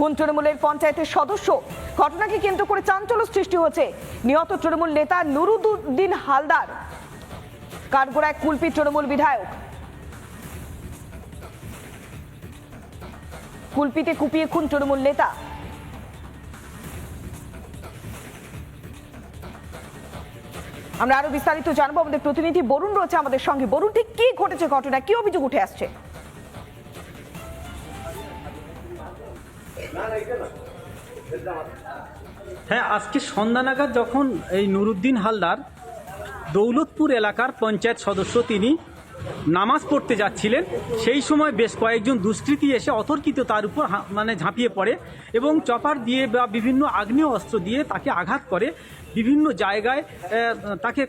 কোন তৃণমূলের পঞ্চায়েতের সদস্য? ঘটনাকে কেন্দ্র করে চাঞ্চল্য সৃষ্টি হচ্ছে নিহত তৃণমূল নেতা নুরুদ্দিন হালদার। কাঠগোড়ায় কুলপি তৃণমূল বিধায়ক। কুলপিতে কুপিয়ে খুন তৃণমূল নেতা। আমরা আরও বিস্তারিত জানব। আমাদের প্রতিনিধি বরুণ রয়েছে আমাদের সঙ্গে। বরুণ, ঠিক কি ঘটেছে ঘটনা কি অভিযোগ উঠে আসছে? হ্যাঁ আজকে সন্ধ্যা নাগাদ যখন এই নুরুদ্দিন হালদার দৌলতপুর এলাকার পঞ্চায়েত সদস্য তিনি নামাজ পড়তে যাচ্ছিলেন, সেই সময় বেশ কয়েকজন দুষ্কৃতী এসে অতর্কিত তার উপর মানে ঝাঁপিয়ে পড়ে এবং চপার দিয়ে বা বিভিন্ন আগ্নেয় অস্ত্র দিয়ে তাকে আঘাত করে। বিভিন্ন জায়গায় তাকে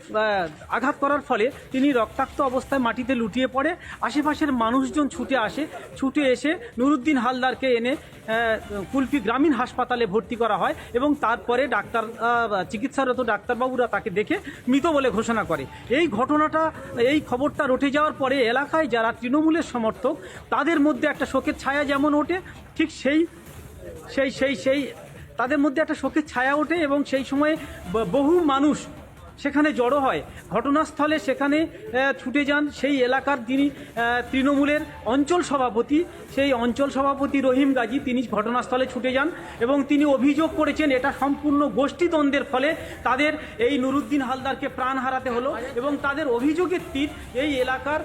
আঘাত করার ফলে তিনি রক্তাক্ত অবস্থায় মাটিতে লুটিয়ে পড়ে। আশেপাশের মানুষজন ছুটে আসে, ছুটে এসে নুরুদ্দিন হালদারকে এনে কুলপি গ্রামীণ হাসপাতালে ভর্তি করা হয় এবং তারপরে ডাক্তার চিকিৎসারত ডাক্তারবাবুরা তাকে দেখে মৃত বলে ঘোষণা করে। এই ঘটনাটা, এই খবরটা রটে যাওয়ার পরে এলাকায় যারা তৃণমূলের সমর্থক, তাদের মধ্যে একটা শোকের ছায়া যেমন ওঠে, ঠিক সেই সেই সেই সেই তাদের মধ্যে একটা শোকের ছায়া ওঠে এবং সেই সময়ে বহু মানুষ সেখানে জড়ো হয়। ঘটনাস্থলে সেখানে ছুটে যান সেই এলাকার আহ, তৃণমূলের অঞ্চল সভাপতি সেই অঞ্চল সভাপতি রহিম গাজী তিনি ঘটনাস্থলে ছুটে যান এবং তিনি অভিযোগ করেছেন এটা সম্পূর্ণ গোষ্ঠীদ্বন্দ্বের ফলে তাদের এই নুরুদ্দিন হালদারকে প্রাণ হারাতে হলো এবং তাদের অভিযোগের তীর এই এলাকার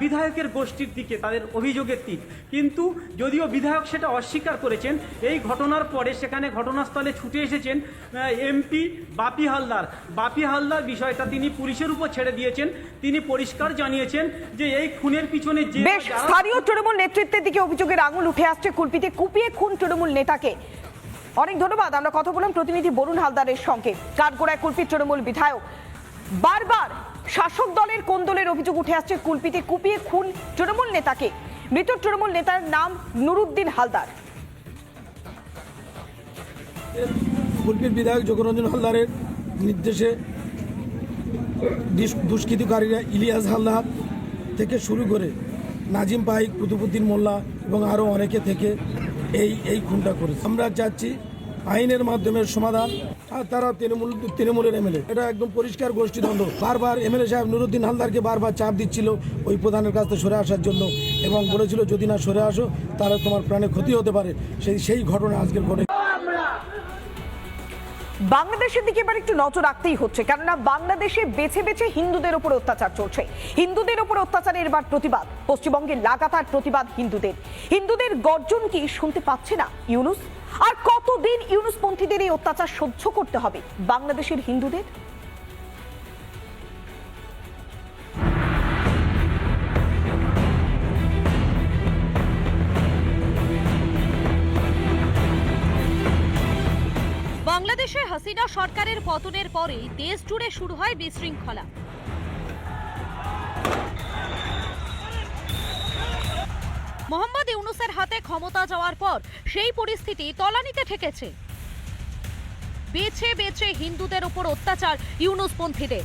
বিধায়কের গোষ্ঠীর দিকে তাদের অভিযোগের তীর। কিন্তু যদিও বিধায়ক সেটা অস্বীকার করেছেন এই ঘটনার পরে সেখানে ঘটনাস্থলে ছুটে এসেছেন এমপি বাপি হালদার। বাপি হালদার বিষয়টা তিনি পুলিশের উপর ছেড়ে দিয়েছেন। তিনি পরিষ্কার জানিয়েছেন যে এই খুনের পিছনে যে বেশ স্থানীয় তৃণমূল নেতৃত্বের দিকে অভিযোগের আঙুল উঠে আসছে কুলপিতে। কুপিয়ে খুন তৃণমূল নেতাকে। অনেক ধন্যবাদ আমরা কথা বললাম প্রতিনিধি বরুণ হালদারের সঙ্গে। কাঠগোড়ায় কুলপির তৃণমূল বিধায়ক। বারবার শাসক দলের কোন দলের অভিযোগ উঠে আসছে কুলপিতে। কুপিয়ে খুন তৃণমূল নেতাকে। মৃত তৃণমূল নেতার নাম নুরুদ্দিন হালদার। কুলপির বিধায়ক যোগরঞ্জন হালদারের নির্দেশে দুষ্কৃতিকারীরা ইলিয়াস হালদার থেকে শুরু করে নাজিম পাইক কুতুবুদ্দিন মোল্লা এবং আরও অনেকে থেকে এই এই খুনটা করেছে। আমরা চাচ্ছি আইনের মাধ্যমে সমাধান। আর তারা তৃণমূল, তৃণমূলের এমএলএ। এটা একদম পরিষ্কার গোষ্ঠীদ্বন্দ্ব। বারবার এমএলএ সাহেব নুরুদ্দিন হালদারকে বারবার চাপ দিচ্ছিল ওই প্রধানের কাছ থেকে সরে আসার জন্য এবং বলেছিল, যদি না সরে আসো, তাহলে তোমার প্রাণে ক্ষতি হতে পারে। সেই সেই ঘটনা আজকের ঘটে বাংলাদেশের দিকে এবার একটু নজর রাখতেই হচ্ছে। কেননা বাংলাদেশে বেছে বেছে হিন্দুদের উপর অত্যাচার চলছে। হিন্দুদের উপর অত্যাচারের এবার প্রতিবাদ। পশ্চিমবঙ্গে লাগাতার প্রতিবাদ হিন্দুদের। হিন্দুদের গর্জন কি শুনতে পাচ্ছে না ইউনুস? আর কতদিন ইউনুস পন্থীদের এই অত্যাচার সহ্য করতে হবে বাংলাদেশের হিন্দুদের? হাসিনা সরকারের পতনের পরে দেশ জুড়ে শুরু হয় বিশৃঙ্খলা। মোহাম্মদ ইউনুসের হাতে ক্ষমতা যাওয়ার পর সেই পরিস্থিতি তলানিতে ঠেকেছে। বেছে বেছে হিন্দুদের উপর অত্যাচার ইউনুসপন্থীদের।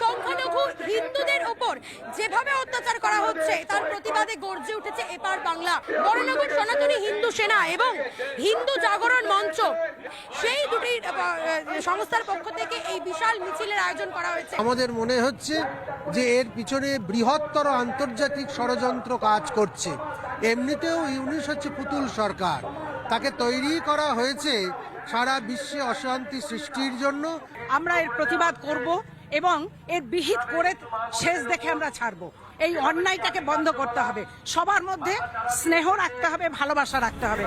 সংখ্যালঘু হিন্দুদের ওপর যেভাবে অত্যাচার করা হচ্ছে তার প্রতিবাদে গর্জে উঠেছে এপার বাংলা। বড়নগর সনাতনী হিন্দু সেনা এবং হিন্দু জাগরণ মঞ্চ। সেই দুটি সংস্থার পক্ষ থেকে এই বিশাল মিছিলের আয়োজন করা হয়েছে। আমাদের মনে হচ্ছে যে এর পিছনে বৃহত্তর আন্তর্জাতিক ষড়যন্ত্র কাজ করছে। এমনিতেও ইউনিশ হচ্ছে পুতুল সরকার। তাকে তৈরি করা হয়েছে সারা বিশ্বে অশান্তি সৃষ্টির জন্য। আমরা এর প্রতিবাদ করব। এবং এর বিহিত করে শেষ দেখে আমরা ছাড়ব। এই অন্যায়টাকে বন্ধ করতে হবে। সবার মধ্যে স্নেহ রাখতে হবে, ভালোবাসা রাখতে হবে।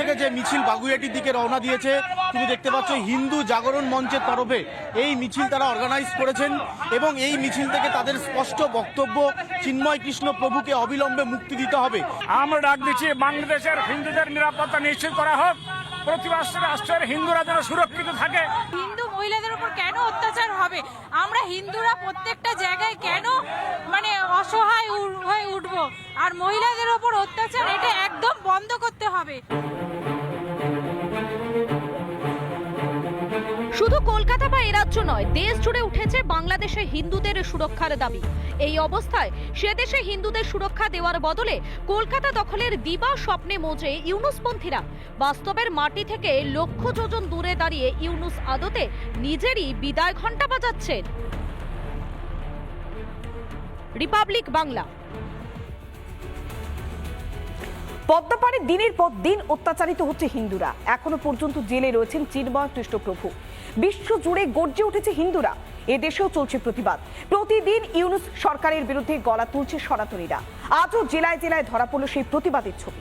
থেকে যে মিছিল বাগুইয়াটির দিকে রওনা দিয়েছে, তুমি দেখতে পাচ্ছ হিন্দু জাগরণ মঞ্চের তরফে এই মিছিল তারা অর্গানাইজ করেছেন। এবং এই মিছিল থেকে তাদের স্পষ্ট বক্তব্য চিন্ময় কৃষ্ণ প্রভুকে অবিলম্বে মুক্তি দিতে হবে। আমরা ডাক দিচ্ছি বাংলাদেশের হিন্দুদের নিরাপত্তা নিশ্চিত করা হোক। প্রতিবাস রাষ্ট্রের হিন্দুরা যেন সুরক্ষিত থাকে। হিন্দু মহিলাদের উপর কেন অত্যাচার হবে? আমরা হিন্দুরা প্রত্যেকটা জায়গায় কেন মানে অসহায় হয়ে উঠব? আর মহিলাদের উপর অত্যাচার এটা একদম বন্ধ করতে হবে। রাজ্য নয়, দেশ জুড়ে উঠেছে বাংলাদেশে হিন্দুদের সুরক্ষার দাবি। এই অবস্থায় সে দেশে হিন্দুদের সুরক্ষা দেওয়ার বদলে কলকাতা দখলের দিবা স্বপ্নে মোজে ইউনুসপন্থীরা। বাস্তবের মাটি থেকে লক্ষ যোজন দূরে দাঁড়িয়ে ইউনুস আদতে নিজেরই বিদায় ঘণ্টা বাজাচ্ছেন রিপাবলিক বাংলা। পদ্মাপাড়ে দিনের পর দিন অত্যাচারিত হচ্ছে হিন্দুরা। এখনও পর্যন্ত জেলে রয়েছেন চিন্ময় কৃষ্ণপ্রভু। বিশ্ব জুড়ে গর্জে উঠেছে হিন্দুরা। এদেশেও চলছে প্রতিবাদ। প্রতিদিন ইউনুস সরকারের বিরুদ্ধে গলা তুলছে সনাতনীরা। আজও জেলায় জেলায় ধরা পড়ল সেই প্রতিবাদের ছবি।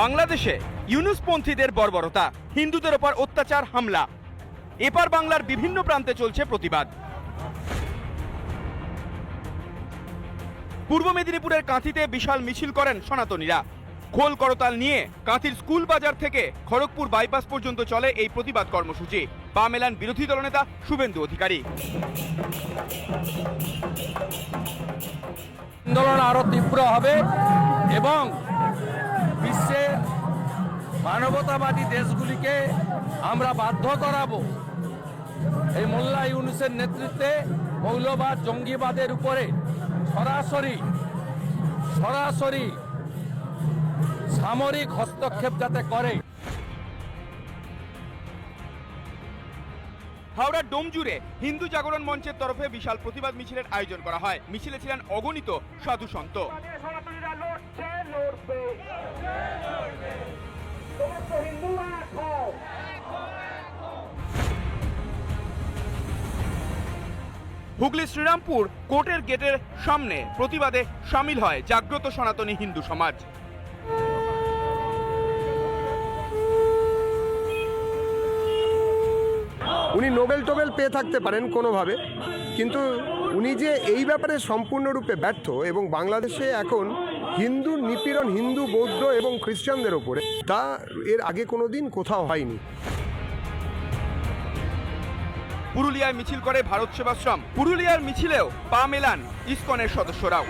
বাংলাদেশে ইউনুসপন্থীদের বর্বরতা, হিন্দুদের ওপর অত্যাচার, হামলা। এপার বাংলার বিভিন্ন প্রান্তে চলছে প্রতিবাদ। পূর্ব মেদিনীপুরের কাঁথিতে বিশাল মিছিল করেন সনাতনীরা। খোল করতাল নিয়ে কাঁথির স্কুল বাজার থেকে খড়গপুর বাইপাস পর্যন্ত চলে এই প্রতিবাদ কর্মসূচি। পা মেলান বিরোধী দলনেতা শুভেন্দু অধিকারী। আন্দোলন আরও তীব্র হবে এবং বিশ্বের মানবতাবাদী দেশগুলিকে আমরা বাধ্য করাবো। এই মোল্লা ইউনুসের নেতৃত্বে মৌলবাদ জঙ্গিবাদের উপরে সরাসরি সরাসরি সামরিক হস্তক্ষেপ যাতে করে। হাওড়ার ডোমজুড়ে হিন্দু জাগরণ মঞ্চের তরফে বিশাল প্রতিবাদ মিছিলের আয়োজন করা হয়। মিছিলে ছিলেন অগণিত সাধু সন্ত হুগলি শ্রীরামপুর কোর্টের গেটের সামনে প্রতিবাদে সামিল হয় জাগ্রত সনাতনী হিন্দু সমাজ। উনি নোবেল টোবেল পেয়ে থাকতে পারেন কোনোভাবে কিন্তু উনি যে এই ব্যাপারে সম্পূর্ণরূপে ব্যর্থ এবং বাংলাদেশে এখন হিন্দু নিপীড়ন হিন্দু, বৌদ্ধ এবং খ্রিস্টানদের ওপরে। তা এর আগে কোনো দিন কোথাও হয়নি। পুরুলিয়ায় মিছিল করে ভারত সেবাশ্রম। পুরুলিয়ার মিছিলেও পা মেলান ইসকনের সদস্যরাও।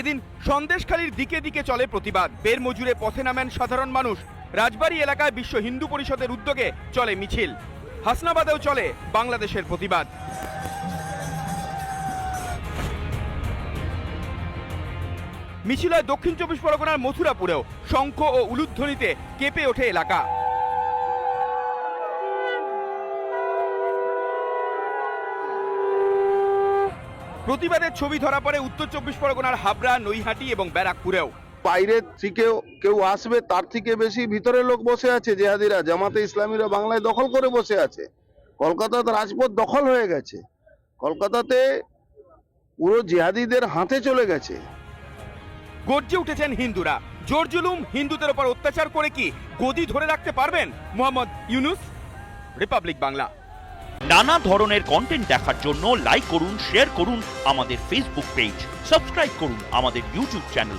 এদিন সন্দেশখালীর দিকে দিকে চলে প্রতিবাদ। বের মজুরে পথে নামেন সাধারণ মানুষ। রাজবাড়ী এলাকায় বিশ্ব হিন্দু পরিষদের উদ্যোগে চলে মিছিল। হাসনাবাদেও চলে বাংলাদেশের প্রতিবাদ। মিছিল হয় দক্ষিণ চব্বিশ পরগনার মথুরাপুরেও শঙ্খ ও উলুধ্বনিতে কেঁপে ওঠে এলাকা। প্রতিবাদের ছবি ধরা পড়ে উত্তর চব্বিশ পরগনার হাবড়া, নৈহাটি এবং ব্যারাকপুরেও। বাইরের থেকে কেউ আসবে তার থেকে বেশি ভিতরে লোক বসে আছে জেহাদিরা জামাতে ইসলামীরা বাংলায় দখল করে বসে আছে। কলকাতাতে রাজপথ দখল হয়ে গেছে। কলকাতাতে পুরো জেহাদিদের হাতে চলে গেছে। গর্জে উঠেছেন হিন্দুরা। জোর জুলুম হিন্দুদের ওপর অত্যাচার করে কি গদি ধরে রাখতে পারবেন? মোহাম্মদ ইউনুস রিপাবলিক বাংলা। নানা ধরনের কন্টেন্ট দেখার জন্য লাইক করুন শেয়ার করুন আমাদের ফেসবুক পেজ সাবস্ক্রাইব করুন আমাদের ইউটিউব চ্যানেল